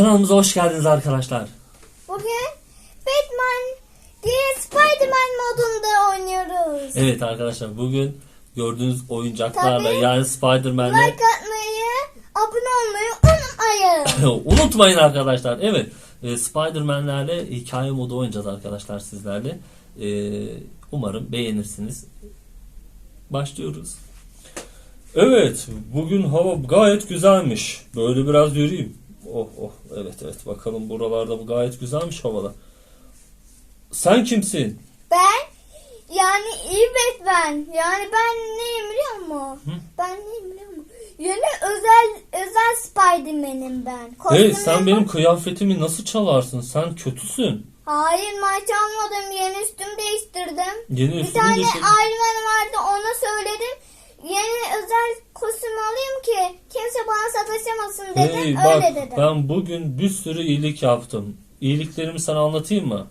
Kanalımıza hoş geldiniz arkadaşlar. Bugün Batman diye Spider-Man modunda oynuyoruz. Evet arkadaşlar bugün gördüğünüz oyuncaklarla Tabii. yani Spider-Man'le Like atmayı, abone olmayı unutmayın. unutmayın arkadaşlar. Evet e, Spider-Man'lerle hikaye modu oynayacağız arkadaşlar sizlerle. E, umarım beğenirsiniz. Başlıyoruz. Evet bugün hava gayet güzelmiş. Böyle biraz yürüyeyim. Oh oh evet evet bakalım buralarda bu gayet güzelmiş havalar. Sen kimsin? ben yani iyi Batman. Yani ben neyim biliyor musun? Hı? Ben neyim biliyor musun? Yeni özel özel Spider-Man'im ben. Hey Kostümüm sen var. benim kıyafetimi nasıl çalarsın? Sen kötüsün. Hayır maç almadım. Yeni üstüm değiştirdim. Yeni Bir üstünü tane değiştir- Iron vardı ona söyledim. Yeni özel kostüm alayım ki kimse bana sataşamasın dedim. Hey Öyle bak dedim. ben bugün bir sürü iyilik yaptım. İyiliklerimi sana anlatayım mı?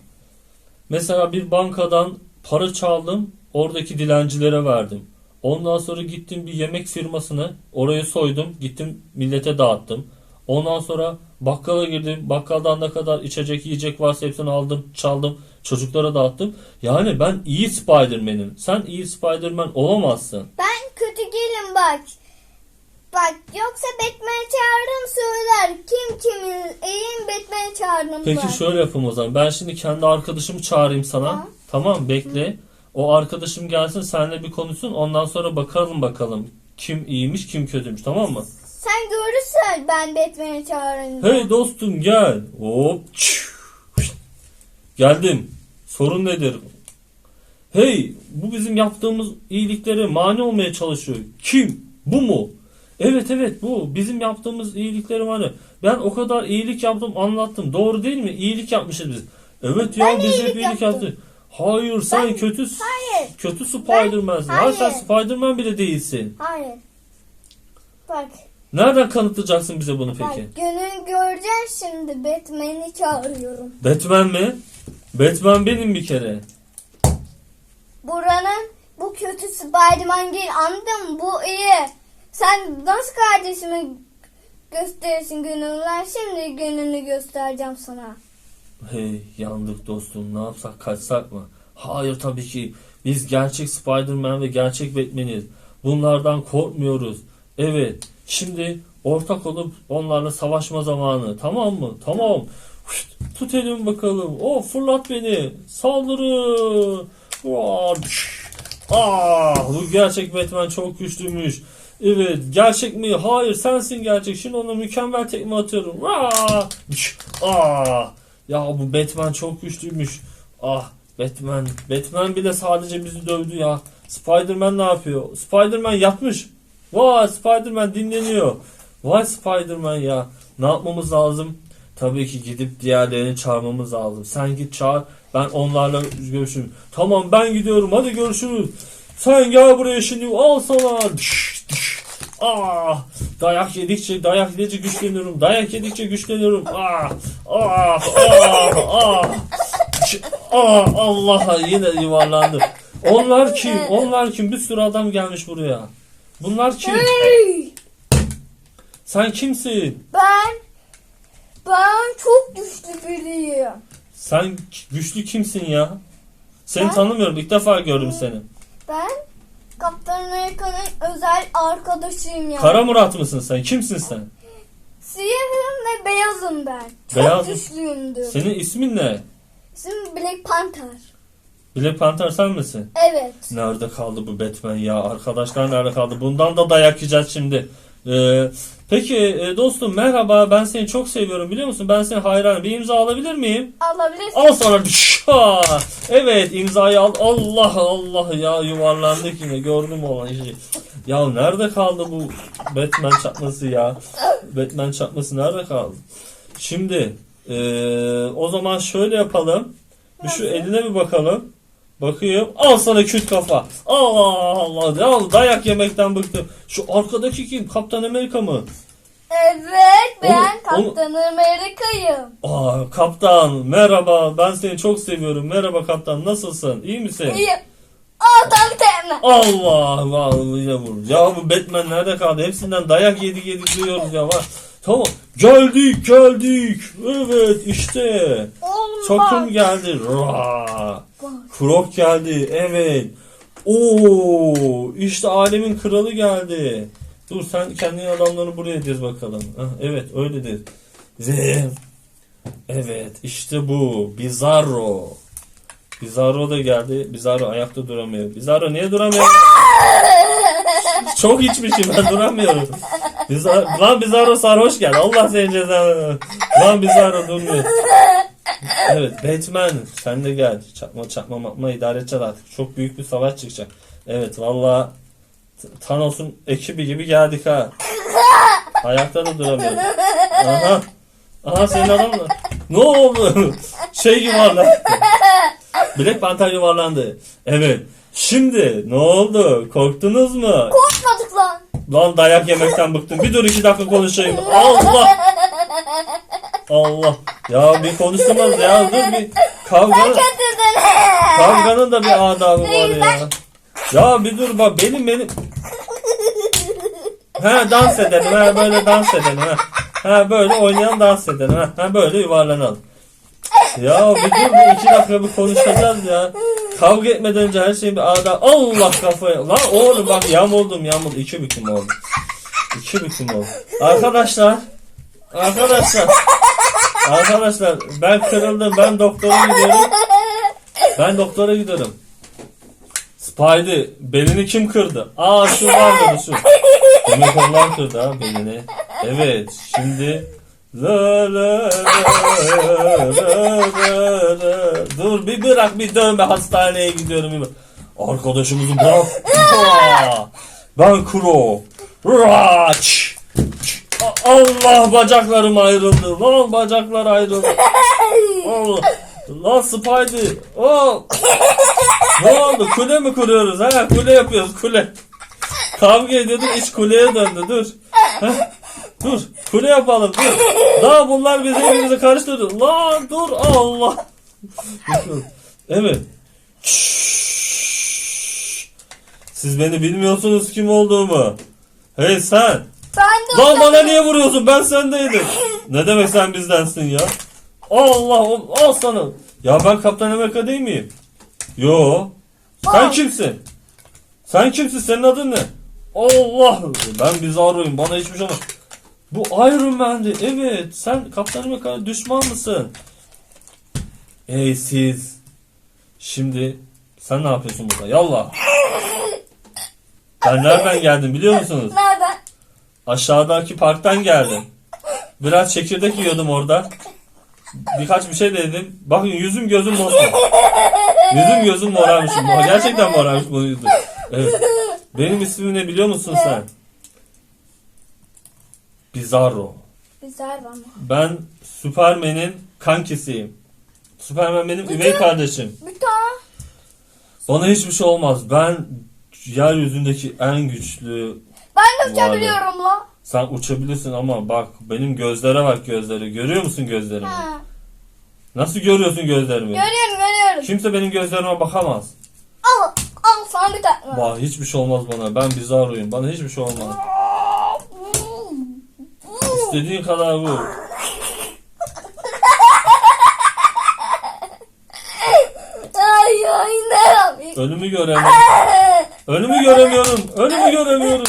Mesela bir bankadan para çaldım. Oradaki dilencilere verdim. Ondan sonra gittim bir yemek firmasını oraya soydum. Gittim millete dağıttım. Ondan sonra bakkala girdim. Bakkaldan ne kadar içecek yiyecek varsa hepsini aldım çaldım. Çocuklara dağıttım. Yani ben iyi Spiderman'im. Sen iyi Spiderman olamazsın. Ben kötü değilim bak. Bak yoksa Batman çağırırım söyler. Kim kimin iyiyim Batman çağırırım Peki bak. şöyle yapalım o zaman. Ben şimdi kendi arkadaşımı çağırayım sana. Tamam. Tamam bekle. O arkadaşım gelsin seninle bir konuşsun. Ondan sonra bakalım bakalım. Kim iyiymiş kim kötüymüş tamam mı? Sen görürsen ben Batman'i çağırınca. Hey dostum gel. Hop. Geldim. Sorun nedir? Hey bu bizim yaptığımız iyiliklere mani olmaya çalışıyor. Kim? Bu mu? Evet evet bu. Bizim yaptığımız iyiliklere mani. Ben o kadar iyilik yaptım anlattım. Doğru değil mi? İyilik yapmışız biz. Evet ya Ben biz hep iyilik iyilik yaptık. Hayır sen Ben- kötü Hayır. kötü Spiderman'sin. Hayır. sen hayır. Spiderman bile değilsin. Hayır. Bak. Nereden kanıtlayacaksın bize bunu Bak peki? günün göreceksin şimdi Batman'i çağırıyorum. Batman mi? Batman benim bir kere. Buranın bu kötü Spiderman değil anladın mı? Bu iyi. Sen nasıl kardeşimi gösterirsin gününler? Şimdi gününü göstereceğim sana. Hey yandık dostum ne yapsak kaçsak mı? Hayır tabii ki biz gerçek Spider-Man ve gerçek Batman'iz. Bunlardan korkmuyoruz. Evet şimdi ortak olup onlarla savaşma zamanı tamam mı? Tamam. Huşt, Tut elimi bakalım. Oh fırlat beni. Saldırı. Ah bu gerçek Batman çok güçlüymüş. Evet gerçek mi? Hayır sensin gerçek. Şimdi ona mükemmel tekme atıyorum. Vaa, püş. Ah. Ya bu Batman çok güçlüymüş. Ah Batman. Batman bile sadece bizi dövdü ya. Spider-Man ne yapıyor? Spider-Man yatmış. Vay Spider-Man dinleniyor. Vay Spider-Man ya. Ne yapmamız lazım? Tabii ki gidip diğerlerini çağırmamız lazım. Sen git çağır. Ben onlarla görüşürüm. Tamam ben gidiyorum. Hadi görüşürüz. Sen gel buraya şimdi. Al sana. Dış, dış. Ah, dayak yedikçe dayak yedikçe güçleniyorum. Dayak yedikçe güçleniyorum. Ah, ah, ah, ah. Ah, Allah yine yuvarlandı. Onlar kim? Onlar kim? Bir sürü adam gelmiş buraya. Bunlar kim? Hey! Sen kimsin? Ben ben çok güçlü biriyim. Sen güçlü kimsin ya? Seni Ben- tanımıyorum. İlk defa gördüm seni. Ben Kaptan Amerika'nın özel arkadaşıyım ya. Kara Murat mısın sen? Kimsin sen? Siyahım ve beyazım ben. Çok Beyaz mı? güçlüyümdür. Senin ismin ne? İsmim Black Panther. Black Panther sen misin? Evet. Nerede kaldı bu Batman ya? Arkadaşlar nerede kaldı? Bundan da dayak yiyeceğiz şimdi. Ee, peki e, dostum merhaba. Ben seni çok seviyorum biliyor musun? Ben seni hayranım. Bir imza alabilir miyim? Alabilirsin. Al sana. Ha! Evet imzayı al. Allah Allah ya yuvarlandık yine. Gördüm olan işi. Ya nerede kaldı bu Batman çakması ya? Batman çakması nerede kaldı? Şimdi eee, o zaman şöyle yapalım. Bir şu eline bir bakalım. Bakayım. Al sana küt kafa. Allah Allah. Ya dayak yemekten bıktım. Şu arkadaki kim? Kaptan Amerika mı? Evet ben Onu- onu- Kaptan Amerika'yım. Aa kaptan merhaba. Ben seni çok seviyorum. Merhaba kaptan. Nasılsın? İyi misin? İyi. Adam temel. Allah Allah vur. Ya bu Batman nerede kaldı? Hepsinden dayak yedik yedik duyuyoruz ya. Var. Tamam. Geldik geldik. Evet işte. Çakım bak. geldi. Ra. Krok geldi. Evet. Oo, işte alemin kralı geldi. Dur sen kendi adamlarını buraya diz bakalım. Hah, evet öyledir. Ve evet işte bu Bizarro. Bizarro da geldi. Bizarro ayakta duramıyor. Bizarro niye duramıyor? Çok içmişim ben duramıyorum. Bizar Lan Bizarro sarhoş geldi. Allah senin cezanı. Lan Bizarro durmuyor. Evet Batman sen de gel. Çakma çakma makma idare edeceğiz artık. Çok büyük bir savaş çıkacak. Evet valla Thanos'un ekibi gibi geldik ha. Ayakta da duramıyorum. Aha. Aha senin adam mı? Ne oldu? Şey yuvarlandı. Black Panther yuvarlandı. Evet. Şimdi ne oldu? Korktunuz mu? Korkmadık lan. Lan dayak yemekten bıktım. Bir dur iki dakika konuşayım. Allah. Allah. Ya bir konuştunuz ya. Dur bir kavga. Kavganın da bir adabı var ya. Ya bir dur bak benim benim. Ha dans edelim ha böyle dans edelim ha. Ha böyle oynayan dans edelim ha. Ha böyle yuvarlanalım. Ya bir dur bir iki dakika bir konuşacağız ya. Kavga etmeden önce her şeyin bir adabı. Allah kafaya. Lan oğlum bak yamuldum yamul. iki büküm oldu. İki büküm oldu. Arkadaşlar. Arkadaşlar. Arkadaşlar ben kırıldım. Ben doktora gidiyorum. Ben doktora gidiyorum. Spidey belini kim kırdı? Aa şu var mı şu? Onlar kırdı ha belini. Evet şimdi La la la la la la. Dur bir bırak bir dönme hastaneye gidiyorum. Bir bak. Bırak. Ben Kuro. Raç. Allah bacaklarım ayrıldı. Lan bacaklar ayrıldı. Allah. Lan Spidey. Oh. Ne oldu? Kule mi kuruyoruz? Ha kule yapıyoruz kule. Kavga ediyorduk iş kuleye döndü. Dur. Heh, Dur. Kule yapalım. Dur. Daha bunlar bizi birbirimize karıştırdı. Lan dur Allah. Evet. Siz beni bilmiyorsunuz kim olduğumu. Hey sen. Ben de Lan bana niye vuruyorsun? Ben sendeydim. Ne demek sen bizdensin ya? Allah al sana. Ya ben Kaptan Amerika değil miyim? Yo. Sen Aa. kimsin? Sen kimsin? Senin adın ne? Allah. Ben Bizarro'yum. Bana hiçbir şey olmaz. Bu Iron Man'di. Evet. Sen Kaptan Amerika'ya düşman mısın? Ey siz. Şimdi sen ne yapıyorsun burada? Yallah. Ben nereden geldim biliyor musunuz? Nereden? Aşağıdaki parktan geldim. Biraz çekirdek yiyordum orada. Birkaç bir şey dedim. Bakın yüzüm gözüm mosmor. Yüzüm gözüm morarmış. Mor- Gerçekten morarmış bu yüzüm. Evet. Benim ismim ne biliyor musun sen? Bizarro. Güzel ama. Ben Superman'in kankisiyim. Superman benim üvey kardeşim. Tane. Bana hiçbir şey olmaz. Ben yeryüzündeki en güçlü Ben de uçabiliyorum la. Sen uçabilirsin ama bak benim gözlere bak gözleri. Görüyor musun gözlerimi? Ha. Nasıl görüyorsun gözlerimi? Görüyorum görüyorum. Kimse benim gözlerime bakamaz. Al al sana bir tane. Vah hiçbir şey olmaz bana. Ben bizarroyum. Bana hiçbir şey olmaz. İstediğin kadar vur. Ay ay ne yapayım? Önümü göremiyorum. Önümü göremiyorum. Önümü göremiyorum.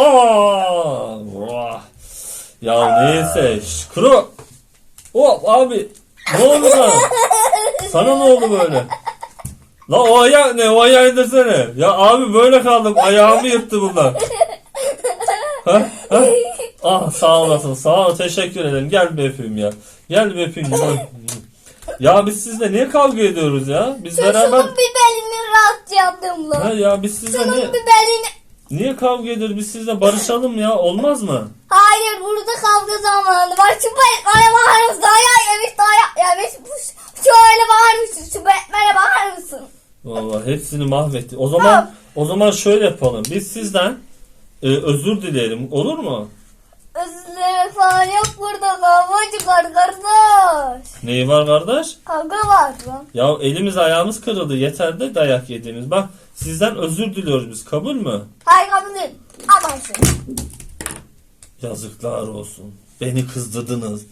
Aa! Vah. Ya neyse. Şş, Kuro. Hop abi. Ne oldu sana? Sana ne oldu böyle? La o ayak ne? O ayağı indirsene. Ya abi böyle kaldım. Ayağımı yırttı bunlar. Ha? Ha? Ah sağ olasın. Sağ ol. Teşekkür ederim. Gel bir öpeyim ya. Gel bir öpeyim. ya. Biz sizle niye kavga ediyoruz ya? Biz beraber... Şunun bir belini rahat yaptım Ha la. ya biz sizle Şunun niye... bir belini. Niye kavga ediyoruz? Biz sizle barışalım ya. Olmaz mı? Hayır burada kavga zamanı var. Şu Batman'e bakar mısın? Dayak yemiş dayak yemiş. Bu- Şöyle bakar mısın? Şu Batman'e bakar mısın? Vallahi hepsini mahvetti. O zaman o zaman şöyle yapalım. Biz sizden e, özür dileyelim. Olur mu? Özür falan yok burada. Kavga çıkar kardeş. Neyi var kardeş? Kavga var lan. Ya elimiz ayağımız kırıldı. Yeter de dayak yediğimiz. Bak sizden özür diliyoruz biz. Kabul mü? Şunu. Yazıklar olsun. Beni kızdırdınız.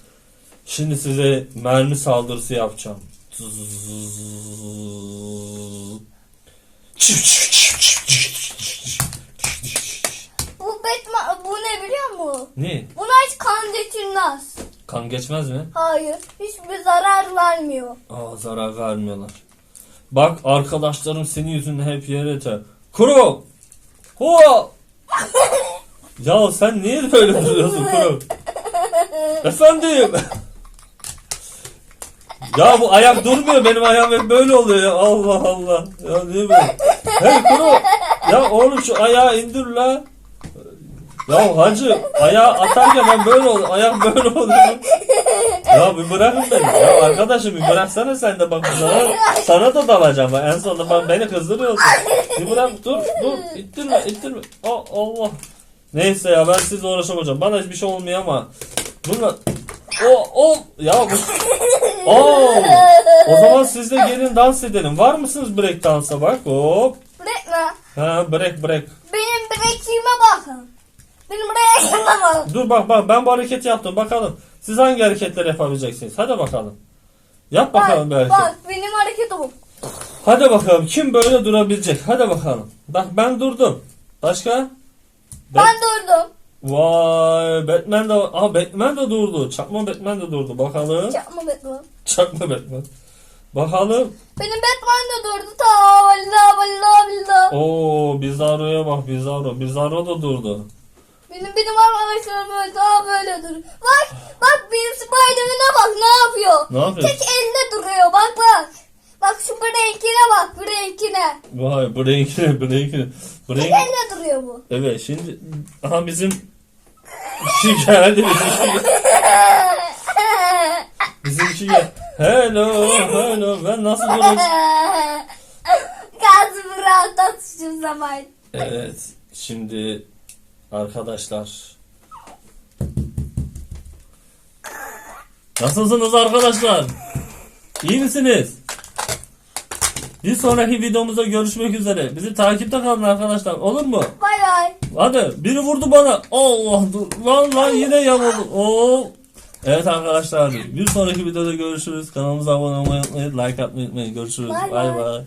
Şimdi size mermi saldırısı yapacağım. Bu Batman bu ne biliyor musun? Ne? Buna hiç kan geçirmez. Kan geçmez mi? Hayır. Hiçbir zarar vermiyor. Aa zarar vermiyorlar. Bak arkadaşlarım senin yüzünden hep yere yeter. Kuro! Ho! Ya sen niye böyle duruyorsun Kuro? Efendim? ya bu ayak durmuyor benim ayağım hep böyle oluyor ya Allah Allah. Ya niye böyle? Hey Kuro! Ya oğlum şu ayağı indir la. Ya hacı ayağı atarken ben böyle oluyor. Ayak böyle oluyor. Ya bir bırakın beni. Ya arkadaşım bir bıraksana sen de bak sana, sana da dalacağım. Bak, en sonunda bak beni kızdırıyorsun. Bir bırak dur dur ittirme ittirme. Aa, Allah. Neyse ya ben sizle uğraşamayacağım. Bana hiçbir şey olmuyor ama bunlar o o ya bu Oo, o zaman siz de gelin dans edelim. Var mısınız break dansa bak? Hop. Bırakma. Ha break break. Benim breakime bakın. Benim breakime bakın. Dur bak bak ben bu hareketi yaptım bakalım. Siz hangi hareketleri yapabileceksiniz? Hadi bakalım. Yap bakalım bir Bak, hareket. bak benim hareketim bu. Hadi bakalım kim böyle durabilecek? Hadi bakalım. Bak ben durdum. Başka? Ben durdum. Vay Batman de Aa Batman de durdu. Çakma Batman de durdu. Bakalım. Çakma Batman. Çakma Batman. Bakalım. Benim Batman de durdu. Ta valla valla valla. Oo Bizarro'ya bak Bizarro. Bizarro da durdu. Benim benim arkadaşlarım böyle daha böyle duruyor. Bak bak benim Spiderman'e bak ne yapıyor. Ne yapıyor? Tek elle duruyor bak bak. Bak şu breakine bak breakine. Vay breakine breakine. Tek Break. elle duruyor bu. Evet şimdi aha bizim şey geldi bizim şey. Bizimki gel. Hello, hello. Ben nasıl duracağım? Gazımı rahatlat şu zaman. Evet. Şimdi arkadaşlar. Nasılsınız arkadaşlar? İyi misiniz? Bir sonraki videomuzda görüşmek üzere. Bizi takipte kalın arkadaşlar. Olur mu? Bay bay. Hadi biri vurdu bana. Allah dur. Lan lan yine yamuldu. Oo. Evet arkadaşlar bir sonraki videoda görüşürüz. Kanalımıza abone olmayı unutmayın. Like atmayı unutmayın. Görüşürüz. Bay Bay bay. bay.